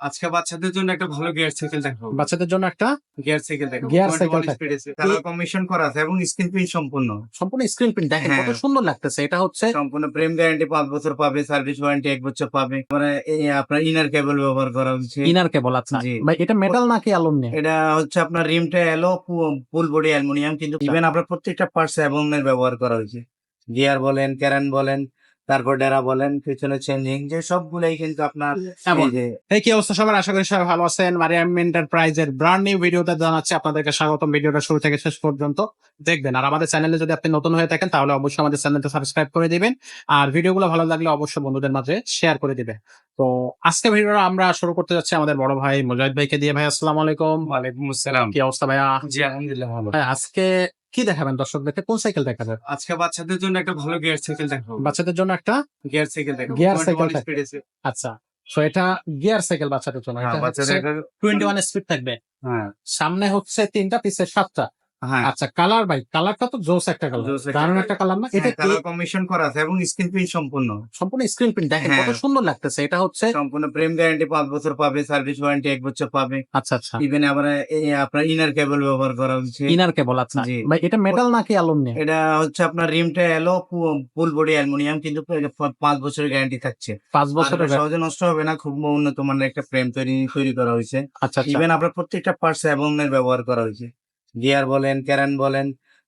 আজকে বাচ্চাদের জন্য একটা ভালো গিয়ার সাইকেল দেখাবো। বাচ্চাদের জন্য একটা গিয়ার সাইকেল দেখাবো। Gear 21 cycle speed colour combination করা আছে এবং স্ক্রিন প্রিন্ট সম্পূর্ণ। সম্পূর্ণ স্ক্রিন প্রিন্ট দেখেন কত হ্যাঁ। সুন্দর লাগতেছে। এটা হচ্ছে সম্পূর্ণ প্রেম গ্যারান্টি পাঁচ বছর পাবে সার্ভিস ওয়ারেন্টি এক বছর পাবে। মানে এই আপনার ইনার কেবল ব্যবহার করা হচ্ছে। ইনার কেবল আচ্ছা। ভাই এটা মেটাল নাকি অ্যালুমিনিয়াম এটা হচ্ছে আপনার রিমটা এলো ফুল বডি অ্যালুমিনিয়াম কিন্তু ইভেন আপনার প্রত্যেকটা পার্টস অ্যাবনের ব্যবহার করা হয়েছে। গিয়ার বলেন ক্যারান বলেন তারপর ডেরা বলেন পিছনে চেঞ্জিং যে সবগুলাই কিন্তু আপনার এই কি অবস্থা? সবার আশা করি সবাই ভালো আছেন। মারিয়াম এন্টারপ্রাইজের ব্র্যান্ড নিউ ভিডিওতে জানাচ্ছি আপনাদেরকে স্বাগতম। ভিডিওটা শুরু থেকে শেষ পর্যন্ত দেখবেন। আর আমাদের চ্যানেলে যদি আপনি নতুন হয়ে থাকেন তাহলে অবশ্যই আমাদের চ্যানেলটা সাবস্ক্রাইব করে দিবেন। আর ভিডিওগুলো ভালো লাগলে অবশ্যই বন্ধুদের মাঝে শেয়ার করে দিবেন। তো আজকে ভিডিওটা আমরা শুরু করতে যাচ্ছি আমাদের বড় ভাই মুজাহিদ ভাইকে দিয়ে। ভাই আসসালামু আলাইকুম। ওয়ালাইকুম আসসালাম। কি অবস্থা ভাইয়া? জি আলহামদুলিল্লাহ ভালো। ভাই আজকে কি দেখাবেন দর্শকদেরকে? কোন সাইকেল দেখাবেন? আজকে বাচ্চাদের জন্য একটা ভালো গিয়ার সাইকেল দেখাবো। বাচ্চাদের জন্য একটা গিয়ার সাইকেল দেখাবো। গিয়ার 21 cycle speed আছে। আচ্ছা তো এটা গিয়ার সাইকেল বাচ্চাদের জন্য। হ্যাঁ টোয়েন্টি ওয়ান স্পিড থাকবে। হ্যাঁ। সামনে হচ্ছে তিনটা পিসের সাতটা। আচ্ছা কালার ভাই কালারটা তো জোস একটা কালার দারুণ একটা কালার না? এটা কালার কমিশন করা আছে এবং স্ক্রিন প্রিন্ট সম্পূর্ণ। সম্পূর্ণ স্ক্রিন প্রিন্ট দেখেন কত হ্যাঁ। সুন্দর লাগতেছে। এটা হচ্ছে সম্পূর্ণ প্রেম গ্যারান্টি পাঁচ বছর পাবে সার্ভিস ওয়ারেন্টি এক বছর পাবে। আচ্ছা আচ্ছা। ইভেন এই আপনার ইনার কেবল ব্যবহার করা হচ্ছে। ইনার কেবল আচ্ছা। ভাই এটা মেটাল নাকি অ্যালুমিনিয়াম এটা হচ্ছে আপনার রিমটা এলো ফুল বডি অ্যালুমিনিয়াম কিন্তু পাঁচ বছরের গ্যারান্টি থাকছে। পাঁচ আর বছরের সহজে নষ্ট হবে না খুব উন্নত মানের একটা ফ্রেম তৈরি তৈরি করা হয়েছে। আচ্ছা আচ্ছা। ইভেন আপনার প্রত্যেকটা পার্টস অ্যাবনের ব্যবহার করা হয়েছে। গিয়ার বলেন ক্যারান বলেন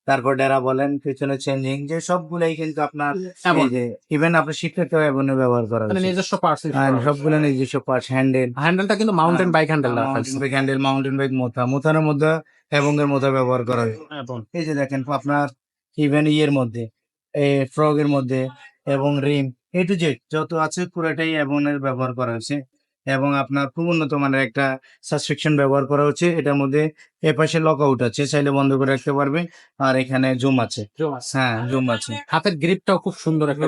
তারপর ডেরা বলেন পিছনে চেঞ্জিং যে সবগুলাই কিন্তু আপনার এই যে ইভেন আপনার শিক্ষকেও অ্যাবনের ব্যবহার করা মানে নিজস্ব পার্টস আর সবগুলো নিজস্ব পার্টস হ্যান্ডেল হ্যান্ডেলটা কিন্তু mountain bike handle mountain bike handle mountain bike মোথা মোথার মধ্যে অ্যাবনের মধ্যে ব্যবহার করা হয়। এই যে দেখেন আপনার ইভেন ইয়ের মধ্যে এই ফ্রগ এর মধ্যে এবং রিম এ টু জেড যত আছে পুরোটাই অ্যাবনের ব্যবহার করা হয়েছে। এবং আপনার খুব উন্নত মানের একটা সাবস্ক্রিপশন ব্যবহার করা হচ্ছে। এটার মধ্যে এ পাশে লক আউট আছে চাইলে বন্ধ করে রাখতে পারবে আর এখানে জুম আছে। হ্যাঁ জুম আছে। হাতের গ্রিপটাও খুব সুন্দর একটা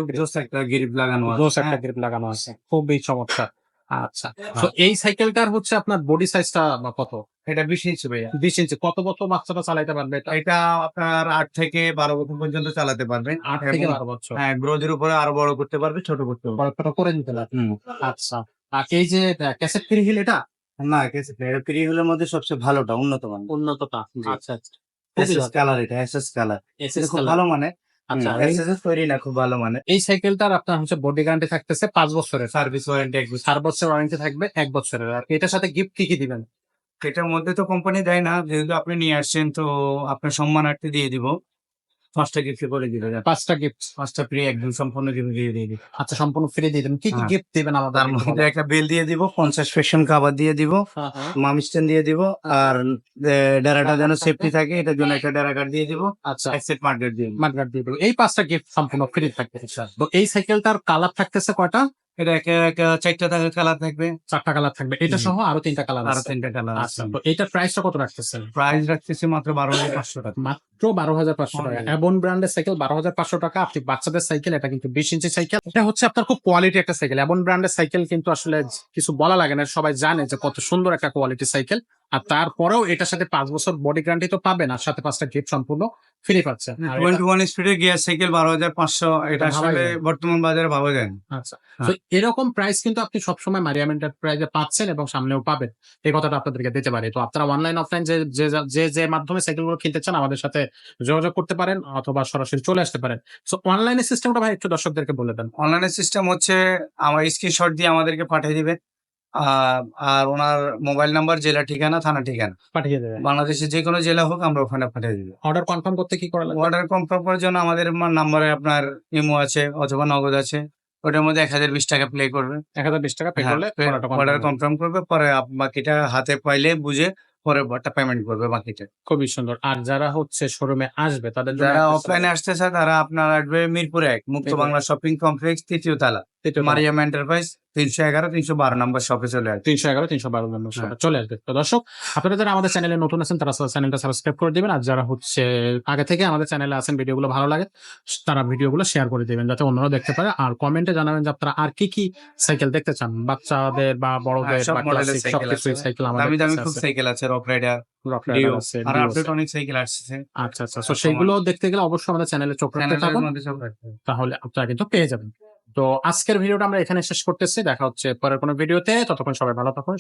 গ্রিপ লাগানো আছে। একটা হ্যাঁ। গ্রিপ লাগানো আছে। খুবই চমৎকার। আচ্ছা। তো এই সাইকেলটার হচ্ছে আপনার বডি সাইজটা কত? এটা বিশ ইঞ্চি ভাইয়া। বিশ ইঞ্চি কত কত বাচ্চাটা চালাইতে পারবে এটা? আপনার আট থেকে বারো বছর পর্যন্ত চালাতে পারবেন। আট থেকে বারো বছর। হ্যাঁ গ্রোজের উপরে আরও বড় করতে পারবে ছোট করতে পারবে। করে দিতে পারবে। আচ্ছা। এই যে ক্যাসেট ফ্রি হিল এটা? না কেসে এটা প্রি হলের মধ্যে সবচেয়ে ভালোটা উন্নত মানের। উন্নতটা আচ্ছা আচ্ছা। এসএস কালার এটা এসএস কালার SS খুব ভালো মানে আচ্ছা এসএস তৈরি না খুব ভালো মানে এই সাইকেলটার আপনার হচ্ছে বডি গ্যারান্টি থাকতেছে পাঁচ বছরের। সার্ভিস ওয়ারেন্টি এক বছর চার বছর ওয়ারেন্টি থাকবে এক বছরের। আর এটার সাথে গিফট কি কি দিবেন? এটার মধ্যে তো কোম্পানি দেয় না যেহেতু আপনি নিয়ে আসছেন তো আপনার সম্মানার্থে দিয়ে দিব। পাঁচটা গিফট করে দিবে পাঁচটা গিফট পাঁচটা ফ্রি একদম সম্পূর্ণ গিফট দিয়ে দিয়ে দিব। আচ্ছা সম্পূর্ণ ফ্রি দিয়ে দেবেন কি কি হ্যাঁ। গিফট দিবেন আমাদের মধ্যে একটা বেল দিয়ে দিব পঞ্চাশ ফ্যাশন কাভার দিয়ে দিব হ্যাঁ, হ্যাঁ। স্ট্যান্ড দিয়ে দিব আর ডেরাটা যেন সেফটি থাকে এটার জন্য একটা ডেরা কার্ড দিয়ে দিব আচ্ছা। এক সেট মার্কেট দিয়ে মার্কেট দিয়ে দেবো। এই পাঁচটা গিফট সম্পূর্ণ ফ্রি থাকবে। তো এই সাইকেলটার কালার থাকতেছে কয়টা? এটা চারটা কালার থাকবে। চারটা কালার থাকবে। এটা সহ আরও তিনটা কালার আরও তিনটা কালার আচ্ছা তো এটার প্রাইসটা কত রাখতেছেন? প্রাইস রাখতেছি মাত্র বারো হাজার পাঁচশো টাকা। মাত্র বারো হাজার পাঁচশো টাকা. এবন ব্র্যান্ডের সাইকেল বারো হাজার পাঁচশো টাকা। আপনি বাচ্চাদের সাইকেল এটা কিন্তু বিশ ইঞ্চি সাইকেল এটা হচ্ছে আপনার খুব কোয়ালিটি একটা সাইকেল এবন ব্র্যান্ডের সাইকেল কিন্তু আসলে কিছু বলা লাগে না। সবাই জানে যে কত সুন্দর একটা কোয়ালিটি সাইকেল আর তারপরেও এটার সাথে পাঁচ বছর বডি গ্যারান্টি তো পাবেন। আর সাথে পাঁচটা গিফট সম্পূর্ণ। ফ্রি পাচ্ছেন এটা- টোয়েন্টি ওয়ান স্পিডের গিয়ার সাইকেল বারো হাজার পাঁচশো এটা আসলে বর্তমান বাজারে ভাবা যায় আচ্ছা। হ্যাঁ। তো এরকম প্রাইস কিন্তু আপনি সবসময় মারিয়াম এন্টারপ্রাইজে পাচ্ছেন এবং সামনেও পাবেন। এই কথাটা আপনাদেরকে দিতে পারি। তো আপনারা অনলাইন অফলাইন যে যে যে মাধ্যমে সাইকেলগুলো কিনতে চান আমাদের সাথে যোগাযোগ করতে পারেন অথবা সরাসরি চলে আসতে পারেন। তো অনলাইনের সিস্টেমটা ভাই একটু দর্শকদেরকে বলে দেন। অনলাইনের সিস্টেম হচ্ছে আমার স্ক্রিনশট দিয়ে আমাদেরকে পাঠিয়ে দিবে। আহ, আর ওনার মোবাইল নাম্বার জেলা ঠিকানা থানা ঠিকানা। পাঠিয়ে দেবে। বাংলাদেশের যে কোনো জেলা হোক আমরা ওখানে পাঠিয়ে দিব। অর্ডার কনফার্ম করতে কি করা লাগবে? অর্ডার কনফার্ম করার জন্য আমাদের নাম্বারে আপনার ইমো আছে অথবা নগদ আছে। ওটার মধ্যে এক হাজার বিশ টাকা প্লে করবে। এক হাজার বিশ টাকা পে করলে অর্ডার কনফার্ম করবে। পরে বাকিটা হাতে পাইলে বুঝে পরে পেমেন্ট করবে বাকিটা। খুবই সুন্দর। আর যারা হচ্ছে শোরুমে আসবে তাদের যারা অফলাইনে আসতে আসতেছে তারা আপনার আসবে মিরপুর এক মুক্ত বাংলা শপিং কমপ্লেক্স তৃতীয় তালা। মারিয়াম এন্টারপ্রাইজ তিনশো এগারো তিনশো বারো নম্বর শপে চলে আসবে। তিনশো এগারো তিনশো বারো নম্বর হ্যাঁ। চলে আসবে। তো দর্শক আপনারা যারা আমাদের চ্যানেলে নতুন আছেন তারা চ্যানেলটা সাবস্ক্রাইব করে দিবেন। আর যারা হচ্ছে আগে থেকে আমাদের চ্যানেলে আছেন ভিডিওগুলো ভালো লাগে তারা ভিডিওগুলো শেয়ার করে দিবেন যাতে অন্যরা দেখতে পারে। আর কমেন্টে জানাবেন যে আপনারা আর কি কি সাইকেল দেখতে চান। বাচ্চাদের বা বড়দের হ্যাঁ, সব বা ক্লাসিক সাইকেল আছে। সাইকেল আমাদের দামি কাছে খুব সাইকেল আছে রক রাইডার Rock Rider ডিও আছে, আর আপডেট অনেক সাইকেল আসছে। আচ্ছা আচ্ছা। তো সেইগুলো দেখতে গেলে অবশ্যই আমাদের চ্যানেলে চোখ রাখতে থাকুন। তাহলে আপনারা কিন্তু পেয়ে যাবেন। তো আজকের ভিডিওটা আমরা এখানে শেষ করতেছি দেখা হচ্ছে পরের কোনো ভিডিওতে ততক্ষণ সবাই ভালো থাকুন।